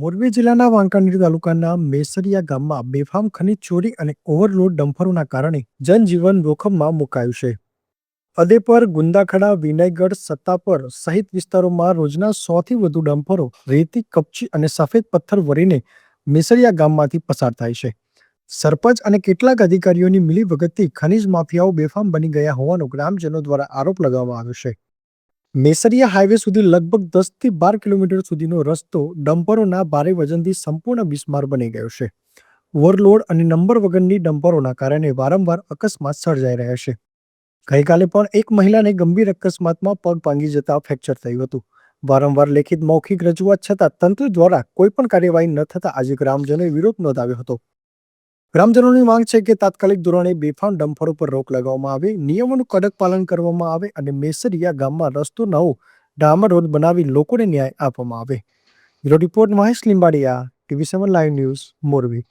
મોરબી જિલ્લાના વાંકાનેર તાલુકાના મેસરિયા ગામમાં બેફામ ખનીજ ચોરી અને ઓવરલોડ ડમ્ફરોના કારણે જનજીવન જોખમમાં મુકાયું છે. અદેપર, ગુંદાખડા, વિનયગઢ સત્તાપર સહિત વિસ્તારોમાં રોજના સોથી વધુ ડમ્ફરો રેતી, કપચી અને સફેદ પથ્થર વરીને મેસરિયા ગામમાંથી પસાર થાય છે. સરપંચ અને કેટલાક અધિકારીઓની મિલીભગતથી ખનીજ માફિયાઓ બેફામ બની ગયા હોવાનો ગ્રામજનો દ્વારા આરોપ લગાવવામાં આવ્યો છે. મેસરિયા હાઈવે સુધી લગભગ દસથી બાર કિલોમીટર સુધીનો રસ્તો ડમ્પરોના ભારે વજનથી સંપૂર્ણ બિસ્માર બની ગયો છે. ઓવરલોડ અને નંબર વગરની ડમ્પરોના કારણે વારંવાર અકસ્માત સર્જાઈ રહ્યા છે. ગઈકાલે પણ એક મહિલાને ગંભીર અકસ્માતમાં પગ ભાંગી જતા ફ્રેક્ચર થયું હતું. વારંવાર લેખિત મૌખિક રજૂઆત છતાં તંત્ર દ્વારા કોઈ પણ કાર્યવાહી ન થતા આજે ગ્રામજનોએ વિરોધ નોંધાવ્યો હતો. ગ્રામજનોની માંગ છે કે તાત્કાલિક ધોરણે બેફામ ડમ્પરો પર રોક લગાવવામાં આવે, નિયમોનું કડક પાલન કરવામાં આવે અને મેસરિયા ગામમાં રસ્તો નવો ડામર રોડ બનાવી લોકોને ન્યાય આપવામાં આવે. Report Mahesh Limbadiya, TV seven live news, Morbi.